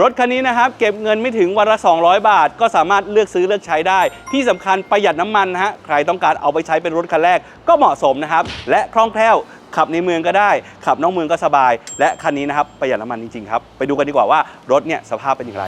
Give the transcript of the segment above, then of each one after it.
รถคันนี้นะครับเก็บเงินไม่ถึงวันละ 200 บาท ก็สามารถเลือกซื้อเลือกใช้ได้ ที่สำคัญประหยัดน้ำมันนะฮะใครต้องการเอาไปใช้เป็นรถคันแรกก็เหมาะสมนะครับและคล่องแคล่วขับในเมืองก็ได้ ขับนอกเมืองก็สบาย และคันนี้นะครับประหยัดน้ำมันจริงๆครับไปดูกันดีกว่าว่ารถเนี่ยสภาพเป็นอย่างไร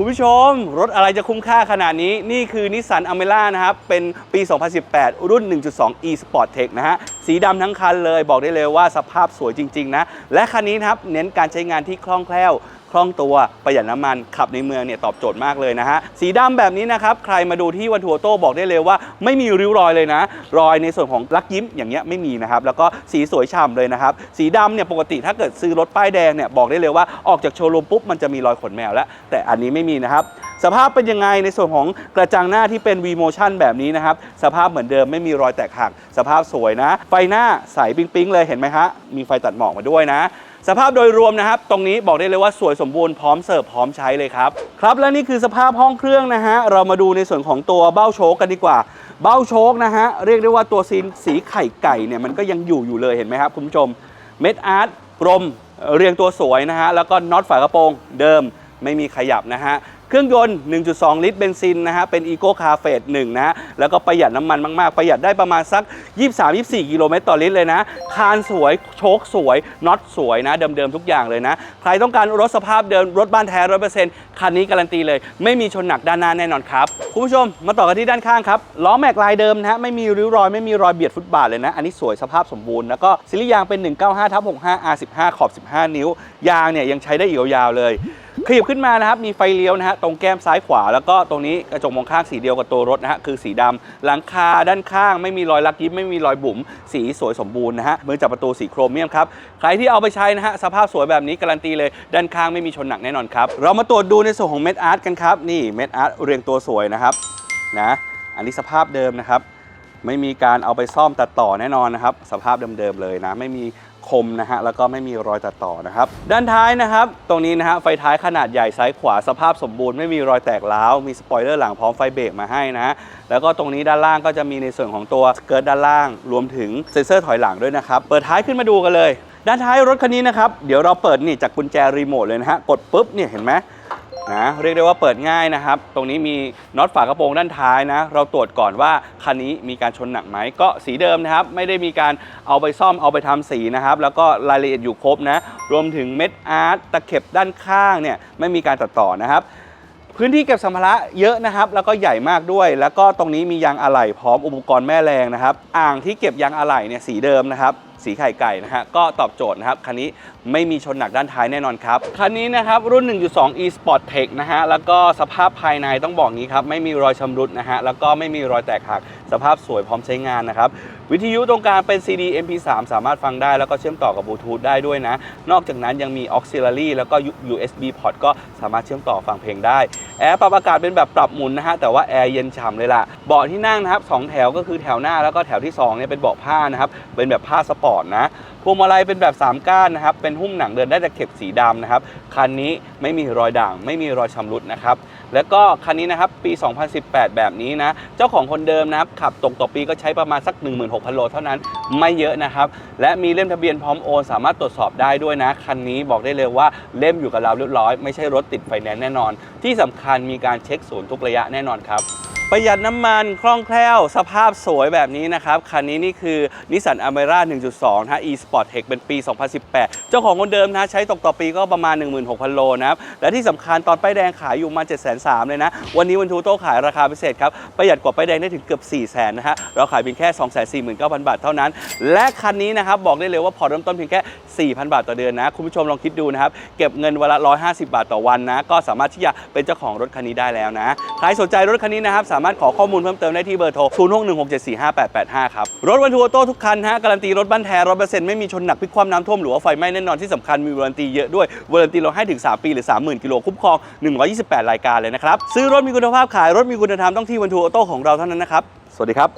คุณผู้ชม รถอะไรจะคุ้มค่าขนาดนี้ นี่คือนิสสันอเมร่านะครับ เป็นปี 2018 รุ่น 1.2 e Sport Tech นะฮะ สีดำทั้งคันเลย บอกได้เลยว่าสภาพสวยจริง ๆ นะ และคันนี้นะครับ เน้นการใช้งานที่คล่องแคล่วคล่องตัวประหยัดน้ำมันขับในเมืองเนี่ยตอบโจทย์มากเลยนะฮะสีดำแบบนี้นะครับใครมาดูที่วันทัวโต้บอกได้เลยว่า ไม่มีริ้วรอยเลยนะ รอยในส่วนของลักยิ้มอย่างเงี้ยไม่มีนะครับแล้วก็สีสวยฉ่ำเลยนะครับสีดำเนี่ยปกติถ้าเกิดซื้อรถป้ายแดงเนี่ยบอกได้เลยว่าออกจากโชว์รูมปุ๊บมันจะมีรอยขนแมวแล้ว แต่อันนี้ไม่มีนะครับสภาพเป็นยังไงในส่วนของกระจังหน้าที่เป็น V motion แบบนี้นะครับ สภาพเหมือนเดิมไม่มีรอยแตกหัก สภาพสวยนะ ไฟหน้าใสปิ๊งๆเลยเห็นไหมฮะมีไฟตัดหมอกมาด้วยนะ สภาพโดยรวมนะครับ ตรงนี้บอกได้เลยว่าสวยสมบูรณ์พร้อมเสิร์ฟพร้อมใช้เลยครับครับและนี่คือสภาพห้องเครื่องนะฮะเรามาดูในส่วนของตัวเบ้าโชกกันดีกว่า เบ้าโชกนะฮะเรียกได้ว่าตัวซีนสีไข่ไก่เนี่ยมันก็ยังอยู่อยู่เลยเห็นไหมครับคุณผู้ชมเม็ดอาร์ตกลมเรียงตัวสวยนะฮะแล้วก็น็อตฝากระโปรงเดิมไม่มีขยับนะฮะ เครื่องยนต์ 1.2 ลิตรเบนซินนะฮะ เป็น Eco Car f a t 1นะฮะแล้วก็ประหยัดน้ำมันมาก ๆ ประหยัดได้ประมาณสัก 23-24 กิโลเมตรต่อลิตรเลยนะ คานสวย โชคสวย น็อตสวยนะ เดิม ๆ ทุกอย่างเลยนะ ใครต้องการรถสภาพเดิม รถบ้านแท้100%คันนี้การันตีเลย ไม่มีชนหนักด้านหน้าแน่นอนครับ คุณผู้ชม มาต่อกันที่ด้านข้างครับ ล้อแม็กลายเดิมนะฮะ ไม่มีริ้วรอย ไม่มีรอยเบียดฟุตบาทเลยนะ อันนี้สวยสภาพสมบูรณ์ แล้วก็ซิลิยางเป็น 195ทับ65 R15 ขอบ 15 นิ้ว ยางเนี่ยยังใช้ได้อีกยาวๆเลย ขยับขึ้นมานะครับมีไฟเลี้ยวนะฮะตรงแก้มซ้ายขวา แล้วก็ตรงนี้กระจกมองข้างสีเดียวกับตัวรถนะฮะคือสีดำหลังคาด้านข้างไม่มีรอยลักยิ้มไม่มีรอยบุ๋มสีสวยสมบูรณ์นะฮะมือจับประตูสีโครเมียมครับใครที่เอาไปใช้นะฮะสภาพสวยแบบนี้การันตีเลยด้านข้างไม่มีชนหนักแน่นอนครับเรามาตรวจดูในส่วนของเม็ดอาร์ตกันครับนี่เม็ดอาร์ตเรียงตัวสวยนะครับนะอันนี้สภาพเดิมนะครับ ไม่มีการเอาไปซ่อมตัดต่อแน่นอนนะครับ สภาพเดิมๆเลยนะ ไม่มีคมนะฮะแล้วก็ไม่มีรอยตัดต่อนะครับ ด้านท้ายนะครับ ตรงนี้นะฮะไฟท้ายขนาดใหญ่ซ้ายขวาสภาพสมบูรณ์ไม่มีรอยแตกร้าวมีสปอยเลอร์หลังพร้อมไฟเบรกมาให้นะแล้วก็ตรงนี้ด้านล่างก็จะมีในส่วนของตัวสเกิร์ตด้านล่าง รวมถึงเซ็นเซอร์ถอยหลังด้วยนะครับ เปิดท้ายขึ้นมาดูกันเลย ด้านท้ายรถคันนี้นะครับเดี๋ยวเราเปิดนี่จากกุญแจรีโมทเลยนะฮะกดปุ๊บเนี่ยเห็นไหม นะเรียกได้ว่าเปิดง่ายนะครับ ตรงนี้มีน็อตฝากระโปรงด้านท้ายนะ เราตรวจก่อนว่าคันนี้มีการชนหนักไหมก็สีเดิมนะครับ ไม่ได้มีการเอาไปซ่อมเอาไปทำสีนะครับ แล้วก็รายละเอียดอยู่ครบนะ รวมถึงเม็ดอาร์ตตะเข็บด้านข้างเนี่ยไม่มีการตัดต่อนะครับ พื้นที่เก็บสัมภาระเยอะนะครับ แล้วก็ใหญ่มากด้วย แล้วก็ตรงนี้มียางอะไหล่พร้อมอุปกรณ์แม่แรงนะครับ อ่างที่เก็บยางอะไหล่เนี่ยสีเดิมนะครับ สีไข่ไก่นะฮะก็ตอบโจทย์นะครับคันนี้ไม่มีชนหนักด้านท้ายแน่นอนครับ คันนี้นะครับรุ่น 1.2 e Sport Tech นะฮะแล้วก็สภาพภายในต้องบอกงี้ครับไม่มีรอยชำรุดนะฮะแล้วก็ไม่มีรอยแตกหัก สภาพสวยพร้อมใช้งานนะครับ วิทยุตรงกลางเป็น CD MP3 สามารถฟังได้แล้วก็เชื่อมต่อกับบลูทูธได้ด้วยนะ นอกจากนั้นยังมี Auxiliary แล้วก็ USB port ก็สามารถเชื่อมต่อฟังเพลงได้ แอร์ปรับอากาศเป็นแบบปรับหมุนนะฮะ แต่ว่าแอร์เย็นฉ่ำเลยล่ะ เบาะที่นั่งนะครับสองแถวก็คือแถวหน้าแล้วก็แถวที่2เนี่ยเป็นเบาะผ้านะครับ เป็นแบบผ้าสปอร์ตนะ พวงมาลัยเป็นแบบ 3 ก้านนะครับ เป็นหุ้มหนังเดินได้ตะเข็บสีดำนะครับ คันนี้ไม่มีรอยด่าง ไม่มีรอยชำรุดนะครับ แล้วก็คันนี้นะครับปี 2018 แบบนี้นะ เจ้าของคนเดิมนะครับขับตกต่อปีก็ใช้ประมาณสัก 16,000 โลเท่านั้นไม่เยอะนะครับ และมีเล่มทะเบียนพร้อมโอนสามารถตรวจสอบได้ด้วยนะ คันนี้บอกได้เลยว่าเล่มอยู่กับเราเรียบร้อย ไม่ใช่รถติดไฟแนนซ์แน่นอน ที่สำคัญมีการเช็คศูนย์ทุกระยะแน่นอนครับ ประหยัดน้ำมันคล่องแคล่ว สภาพสวยแบบนี้นะครับ คันนี้นี่คือนิสสันอเมร่า1.2 นะฮะ e Sport Tech เป็นปี 2018 เจ้าของคนเดิมนะใช้ตกต่อปีก็ประมาณ 16,000 โลนะครับ และที่สำคัญตอนป้ายแดงขายอยู่มา703,000เลยนะ วันนี้วันทูโต้ขายราคาพิเศษครับ ประหยัดกว่าป้ายแดงได้ถึงเกือบ 400,000 นะฮะ เราขายเพียงแค่ 249,000 บาทเท่านั้น และคันนี้นะครับบอกได้เลยว่าผ่อนเริ่มต้นเพียงแค่ 4,000 บาทต่อเดือนนะ คุณผู้ชมลองคิดดูนะครับ เก็บเงินวันละ 150 บาทต่อวันนะ ก็สามารถที่จะเป็นเจ้าของรถคันนี้ได้แล้วนะ ใครสนใจรถคันนี้นะครับามารถขอข้อมูลเพิ่มเติมได้ที่เบอร์โทร 0616745885 ครับ รถบรรทุกออโต้ทุกคันฮะการันตีรถบ้านแท้ร้อยเปอร์เซ็นต์ไม่มีชนหนักพลิกความน้ำท่วมหรือว่าไฟไหม้แน่นอนที่สำคัญมีวารันตีเยอะด้วยวารันตีเราให้ถึง 3 ปีหรือ 30,000กิโลคุ้มครอง 128 รายการเลยนะครับซื้อรถมีคุณภาพขายรถมีคุณธรรมต้องที่วันทูออโต้ของเราเท่านั้นนะครับสวัสดีครับ